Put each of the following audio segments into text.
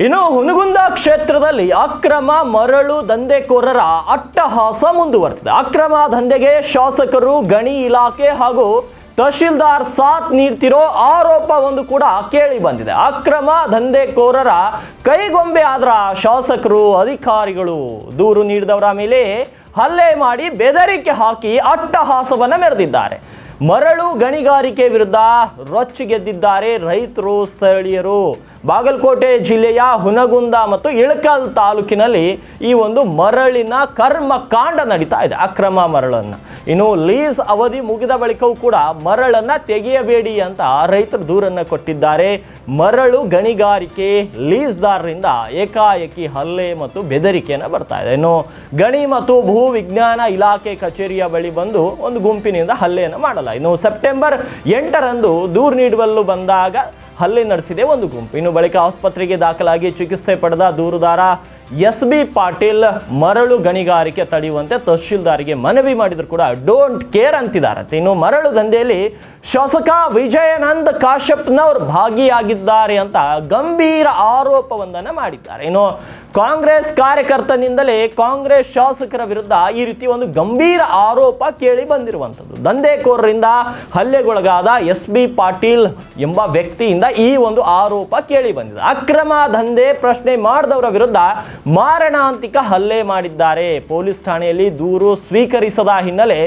ಇನ್ನು ಹುನಗುಂದ ಕ್ಷೇತ್ರದಲ್ಲಿ ಅಕ್ರಮ ಮರಳು ದಂಧೆಕೋರರ ಅಟ್ಟಹಾಸ ಮುಂದುವರೆದಿದೆ. ಅಕ್ರಮ ದಂಧೆಗೆ ಶಾಸಕರು, ಗಣಿ ಇಲಾಖೆ ಹಾಗೂ ತಹಶೀಲ್ದಾರ್ ಸಾಥ್ ನೀಡ್ತಿರೋ ಆರೋಪ ಒಂದು ಕೂಡ ಕೇಳಿ ಬಂದಿದೆ. ಅಕ್ರಮ ದಂಧೆಕೋರರ ಕೈಗೊಂಬೆ ಆದ್ರ ಶಾಸಕರು, ಅಧಿಕಾರಿಗಳು ದೂರು ನೀಡಿದವರ ಮೇಲೆ ಹಲ್ಲೆ ಮಾಡಿ ಬೆದರಿಕೆ ಹಾಕಿ ಅಟ್ಟಹಾಸವನ್ನು ಮೆರೆದಿದ್ದಾರೆ. ಮರಳು ಗಣಿಗಾರಿಕೆ ವಿರುದ್ಧ ರೊಚ್ಚಿಗೆದ್ದಿದ್ದಾರೆ ರೈತರು, ಸ್ಥಳೀಯರು. ಬಾಗಲಕೋಟೆ ಜಿಲ್ಲೆಯ ಹುನಗುಂದ ಮತ್ತು ಇಳಕಲ್ ತಾಲೂಕಿನಲ್ಲಿ ಈ ಒಂದು ಮರಳಿನ ಕರ್ಮಕಾಂಡ ನಡೀತಾ ಇದೆ, ಅಕ್ರಮ ಮರಳನ್ನು. ಇನ್ನು ಲೀಸ್ ಅವಧಿ ಮುಗಿದ ಬಳಿಕವೂ ಕೂಡ ಮರಳನ್ನು ತೆಗೆಯಬೇಡಿ ಅಂತ ರೈತರು ದೂರನ್ನು ಕೊಟ್ಟಿದ್ದಾರೆ. ಮರಳು ಗಣಿಗಾರಿಕೆ ಲೀಸ್ದಾರರಿಂದ ಏಕಾಏಕಿ ಹಲ್ಲೆ ಮತ್ತು ಬೆದರಿಕೆಯನ್ನು ಬರ್ತಾ ಇದೆ. ಇನ್ನು ಗಣಿ ಮತ್ತು ಭೂ ವಿಜ್ಞಾನ ಇಲಾಖೆ ಕಚೇರಿಯ ಬಳಿ ಬಂದು ಒಂದು ಗುಂಪಿನಿಂದ ಹಲ್ಲೆಯನ್ನು ಮಾಡಲ್ಲ ಇನ್ನು ಸೆಪ್ಟೆಂಬರ್ ಎಂಟರಂದು ದೂರು ನೀಡುವಲ್ಲೂ ಬಂದಾಗ ಹಲ್ಲೆ ನಡೆಸಿದೆ ಒಂದು ಗುಂಪು. ಇನ್ನು ಬಳಿಕ ಆಸ್ಪತ್ರೆಗೆ ದಾಖಲಾಗಿ ಚಿಕಿತ್ಸೆ ಪಡೆದ ದೂರುದಾರ ಎಸ್ ಬಿ ಪಾಟೀಲ್ ಮರಳು ಗಣಿಗಾರಿಕೆ ತಡೆಯುವಂತೆ ತಹಶೀಲ್ದಾರಿಗೆ ಮನವಿ ಮಾಡಿದ್ರು ಕೂಡ ಡೋಂಟ್ ಕೇರ್ ಅಂತಿದ್ದಾರಂತೆ ಇನ್ನು ಮರಳು ದಂಧೆಯಲ್ಲಿ ಶಾಸಕ ವಿಜಯನಂದ್ ಕಾಶ್ಯಪ್ನವ್ರು ಭಾಗಿಯಾಗಿದ್ದಾರೆ ಅಂತ ಗಂಭೀರ ಆರೋಪವೊಂದನ್ನು ಮಾಡಿದ್ದಾರೆ. ಇನ್ನು ಕಾಂಗ್ರೆಸ್ ಕಾರ್ಯಕರ್ತನಿಂದಲೇ ಕಾಂಗ್ರೆಸ್ ಶಾಸಕರ ವಿರುದ್ಧ ಈ ರೀತಿ ಒಂದು ಗಂಭೀರ ಆರೋಪ ಕೇಳಿ ಬಂದಿರುವಂಥದ್ದು. ದಂಧೆಕೋರರಿಂದ ಹಲ್ಲೆಗೊಳಗಾದ ಎಸ್ ಬಿ ಪಾಟೀಲ್ ಎಂಬ ವ್ಯಕ್ತಿಯಿಂದ ಈ ಒಂದು ಆರೋಪ ಕೇಳಿ ಬಂದಿದೆ. ಅಕ್ರಮ ದಂಧೆ ಪ್ರಶ್ನೆ ಮಾಡಿದವರ ವಿರುದ್ಧ ಮಾರಣಾಂತಿಕ ಹಲ್ಲೆ ಮಾಡಿದ್ದಾರೆ. ಪೊಲೀಸ್ ಠಾಣೆಯಲ್ಲಿ ದೂರು ಸ್ವೀಕರಿಸದ ಹಿನ್ನೆಲೆ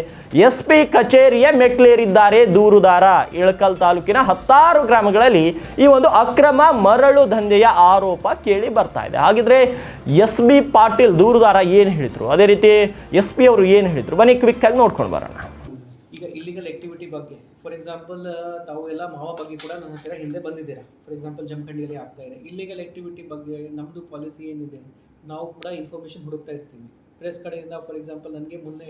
ಎಸ್ ಪಿ ಕಚೇರಿಯ ಮೆಟ್ಲೇರಿದ್ದಾರೆ ದೂರುದಾರ. ಇಳಕಲ್ ತಾಲೂಕಿನ ಹತ್ತಾರು ಗ್ರಾಮಗಳಲ್ಲಿ ಈ ಒಂದು ಅಕ್ರಮ ಮರಳು ದಂಧೆಯ ಆರೋಪ ಕೇಳಿ ಬರ್ತಾ ಇದೆ. ಹಾಗಿದ್ರೆ ಎಸ್ ಬಿ ಪಾಟೀಲ್ ದೂರುದಾರ ಏನು ಹೇಳಿದ್ರು? ಅದೇ ರೀತಿ ಎಸ್ ಪಿ ಅವರು ಏನು ಹೇಳಿದ್ರು? ಬನ್ನಿ ಕ್ವಿಕ್ ಆಗಿ ನೋಡ್ಕೊಂಡು ಬರೋಣ. ಈಗ ಇಲ್ಲಿಗಲ್ ಆಕ್ಟಿವಿಟಿ ಬಗ್ಗೆ. ಫಾರ್ ಎಕ್ಸಾಂಪಲ್ ತಾವು ಎಲ್ಲ ಮಾವ ಬಗ್ಗೆ ಕೂಡ ನನ್ನ ಹತ್ತಿರ ಹಿಂದೆ ಬಂದಿದ್ದೀರಾ? ಫಾರ್ ಎಕ್ಸಾಂಪಲ್ ಜಮಖಂಡಿಯಲ್ಲಿ ಆಗ್ತಾ ಇದೆ. ಇಲ್ಲಿಗಲ್ ಆಕ್ಟಿವಿಟಿ ಬಗ್ಗೆ ನಮ್ಮದು ಪಾಲಿಸಿ ಏನಿದೆ? ನಾವು ಕೂಡ ಇನ್ಫಾರ್ಮೇಷನ್ ಹುಡುಕ್ತಾ ಇರ್ತೀವಿ. ಪ್ರೆಸ್ ಕಡೆಯಿಂದ ಫಾರ್ ಎಕ್ಸಾಂಪಲ್ ನನಗೆ ಮೊನ್ನೆ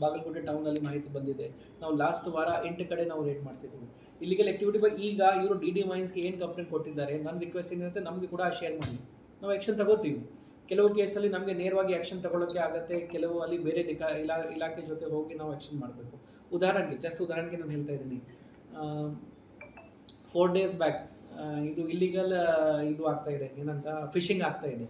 ಬಾಗಲಕೋಟೆ ಟೌನಲ್ಲಿ ಮಾಹಿತಿ ಬಂದಿದೆ. ನಾವು ಲಾಸ್ಟ್ ವಾರ ಎಂಟು ಕಡೆ ನಾವು ರೇಟ್ ಮಾಡಿಸಿದ್ದೀವಿ. ಇಲ್ಲಿಗಲ್ ಆಕ್ಟಿವಿಟಿ ಬಗ್ಗೆ ಈಗ ಇವರು ಡಿ ಡಿ ಮೈನ್ಸ್ಗೆ ಏನು ಕಂಪ್ಲೇಂಟ್ ಕೊಟ್ಟಿದ್ದಾರೆ? ನನ್ನ ರಿಕ್ವೆಸ್ಟ್ ಏನಿರುತ್ತೆ, ನಮಗೆ ಕೂಡ ಶೇರ್ ಮಾಡಿ. ನಾವು ಆ್ಯಕ್ಷನ್ ತಗೋತೀವಿ. ಕೆಲವು ಕೇಸಲ್ಲಿ ನಮಗೆ ನೇರವಾಗಿ ಆ್ಯಕ್ಷನ್ ತಗೊಳ್ಳೋಕ್ಕೆ ಆಗುತ್ತೆ, ಕೆಲವು ಅಲ್ಲಿ ಬೇರೆ ಇಲಾ, ಇಲಾಖೆ ಜೊತೆ ಹೋಗಿ ನಾವು ಆ್ಯಕ್ಷನ್ ಮಾಡಬೇಕು. ಉದಾಹರಣೆಗೆ ಜಸ್ಟ್ ಉದಾಹರಣೆಗೆ ನಾನು ಹೇಳ್ತಾ ಇದ್ದೀನಿ. ಫೋರ್ ಡೇಸ್ ಬ್ಯಾಕ್ ಇದು ಇಲ್ಲಿಗಲ್ ಇದು ಆಗ್ತಾ ಇದೆ. ಏನಂತ ಫಿಶಿಂಗ್ ಆಗ್ತಾ ಇದೆ.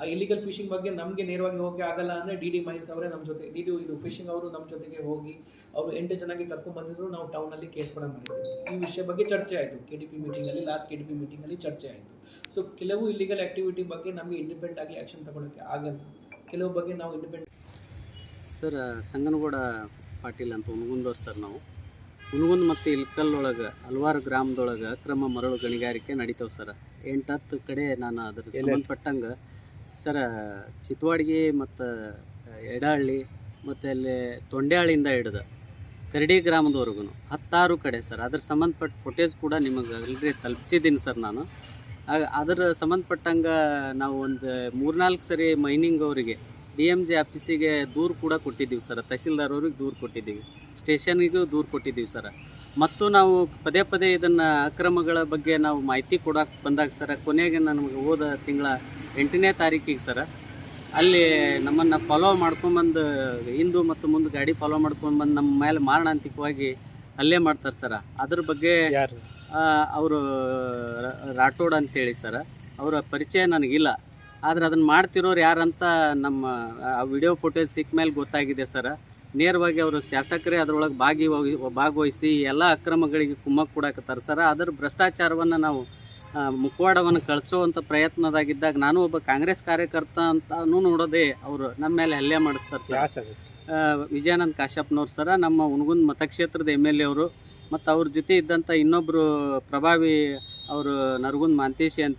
ಆ ಇಲ್ಲಿಗಲ್ ಫಿಶಿಂಗ್ ಬಗ್ಗೆ ನಮಗೆ ನೇರವಾಗಿ ಹೋಗಿ ಆಗಲ್ಲ ಅಂದರೆ ಡಿ ಡಿ ಮೈನ್ಸ್ ಅವರೇ ನಮ್ಮ ಜೊತೆ. ಇದು ಇದು ಫಿಶಿಂಗ್ ಅವರು ನಮ್ಮ ಜೊತೆಗೆ ಹೋಗಿ ಅವರು ಎಂಟು ಜನಕ್ಕೆ ಕರ್ಕೊಂಡು ಬಂದಿದ್ರು ನಾವು ಟೌನಲ್ಲಿ ಕೇಸ್ ಕೂಡ ಮಾಡಿದ್ವಿ. ಈ ವಿಷಯ ಬಗ್ಗೆ ಚರ್ಚೆ ಆಯಿತು. ಕೆ ಡಿ ಪಿ ಮೀಟಿಂಗಲ್ಲಿ ಲಾಸ್ಟ್ ಕೆ ಡಿ ಪಿ ಮೀಟಿಂಗಲ್ಲಿ ಚರ್ಚೆ ಆಯಿತು. ಸೊ ಕೆಲವು ಇಲ್ಲಿಗಲ್ ಆ್ಯಕ್ಟಿವಿಟಿ ಬಗ್ಗೆ ನಮಗೆ ಇಂಡಿಪೆಂಡೆಂಟ್ ಆಗಿ ಆ್ಯಕ್ಷನ್ ತಗೊಳ್ಳೋಕ್ಕೆ ಆಗಲ್ಲ. ಕೆಲವು ಬಗ್ಗೆ ನಾವು ಇಂಡಿಪೆಂಡೆಂಟ್ ಸರ್ ಸಂಗನಗೌಡ ಪಾಟೀಲ್ ಅಂತ ಹುನಗುಂದವ್ರು ಸರ್ ನಾವು. ಹುನಗುಂದ್ ಮತ್ತು ಇಲ್ಕಲ್ ಒಳಗೆ ಹಲವಾರು ಗ್ರಾಮದೊಳಗೆ ಅಕ್ರಮ ಮರಳು ಗಣಿಗಾರಿಕೆ ನಡೀತಾವೆ ಸರ್ ಎಂಟು ಹತ್ತು ಕಡೆ ನಾನು ಅದ್ರ ಸಂಬಂಧಪಟ್ಟಂಗೆ ಸರ, ಚಿತ್ವಾಡ್ಗಿ ಮತ್ತು ಎಡಹಳ್ಳಿ ಮತ್ತು ಅಲ್ಲಿ ತೊಂಡೆಹಳ್ಳಿಯಿಂದ ಹಿಡಿದು ಕರಡಿ ಗ್ರಾಮದವರೆಗೂ ಹತ್ತಾರು ಕಡೆ ಸರ್. ಅದ್ರ ಸಂಬಂಧಪಟ್ಟ ಫುಟೇಜ್ ಕೂಡ ನಿಮಗೆ ಆಲ್ರೆಡಿ ತಲುಪಿಸಿದ್ದೀನಿ ಸರ್ ನಾನು. ಅದರ ಅದ್ರ ಸಂಬಂಧಪಟ್ಟಂಗೆ ನಾವು ಒಂದು ಮೂರ್ನಾಲ್ಕು ಸರಿ ಮೈನಿಂಗ್ ಅವರಿಗೆ ಡಿ ಎಂ ಜಿ ಆಫೀಸಿಗೆ ದೂರು ಕೂಡ ಕೊಟ್ಟಿದ್ದೀವಿ ಸರ್. ತಹಸೀಲ್ದಾರ್ ಅವ್ರಿಗೆ ದೂರು ಕೊಟ್ಟಿದ್ದೀವಿ. ಸ್ಟೇಷನಿಗೂ ದೂರು ಕೊಟ್ಟಿದ್ದೀವಿ ಸರ್. ಮತ್ತು ನಾವು ಪದೇ ಪದೇ ಇದನ್ನು ಅಕ್ರಮಗಳ ಬಗ್ಗೆ ನಾವು ಮಾಹಿತಿ ಕೊಡೋಕೆ ಬಂದಾಗ ಸರ ಕೊನೆಗೆ ನಮಗೆ ಹೋದ ತಿಂಗಳ ಎಂಟನೇ ತಾರೀಕಿಗೆ ಸರ ಅಲ್ಲಿ ನಮ್ಮನ್ನು ಫಾಲೋ ಮಾಡ್ಕೊಂಬಂದು ಹಿಂದು ಮತ್ತು ಮುಂದೆ ಗಾಡಿ ಫಾಲೋ ಮಾಡ್ಕೊಂಬಂದು ನಮ್ಮ ಮೇಲೆ ಮಾರಣಾಂತಿಕವಾಗಿ ಅಲ್ಲೇ ಮಾಡ್ತಾರೆ ಸರ. ಅದ್ರ ಬಗ್ಗೆ ಅವರು ರಾಠೋಡ್ ಅಂತೇಳಿ ಸರ ಅವರ ಪರಿಚಯ ನನಗಿಲ್ಲ. ಆದ್ರೆ ಅದನ್ನು ಮಾಡ್ತಿರೋರು ಯಾರಂತ ನಮ್ಮ ಆ ವಿಡಿಯೋ ಫೋಟೋ ಸಿಕ್ಕ ಮೇಲೆ ಗೊತ್ತಾಗಿದೆ ಸರ. ನೇರವಾಗಿ ಅವರು ಶಾಸಕರೇ ಅದರೊಳಗೆ ಭಾಗಿ ಭಾಗವಹಿಸಿ ಎಲ್ಲ ಅಕ್ರಮಗಳಿಗೆ ಕುಮ್ಮಕ್ಕು ಕೊಡಕತ್ತಾರೆ ಸರ ಅದರ ಭ್ರಷ್ಟಾಚಾರವನ್ನು ನಾವು ಮುಖವಾಡವನ್ನು ಕಳಿಸೋವಂಥ ಪ್ರಯತ್ನದಾಗಿದ್ದಾಗ ನಾನು ಒಬ್ಬ ಕಾಂಗ್ರೆಸ್ ಕಾರ್ಯಕರ್ತ ಅಂತಾನು ನೋಡೋದೇ ಅವರು ನಮ್ಮ ಮೇಲೆ ಹಲ್ಲೆ ಮಾಡಿಸ್ತಾರೆ ಸರ್. ವಿಜಯಾನಂದ್ ಕಾಶ್ಯಪ್ನವ್ರು ಸರ ನಮ್ಮ ಹುಣಗುಂದ್ ಮತಕ್ಷೇತ್ರದ ಎಂ ಎಲ್ ಎ ಅವರು. ಮತ್ತು ಅವ್ರ ಜೊತೆ ಇದ್ದಂಥ ಇನ್ನೊಬ್ಬರು ಪ್ರಭಾವಿ ಅವರು ನರಗುಂದ್ ಮಾಂತೇಶಿ ಅಂತ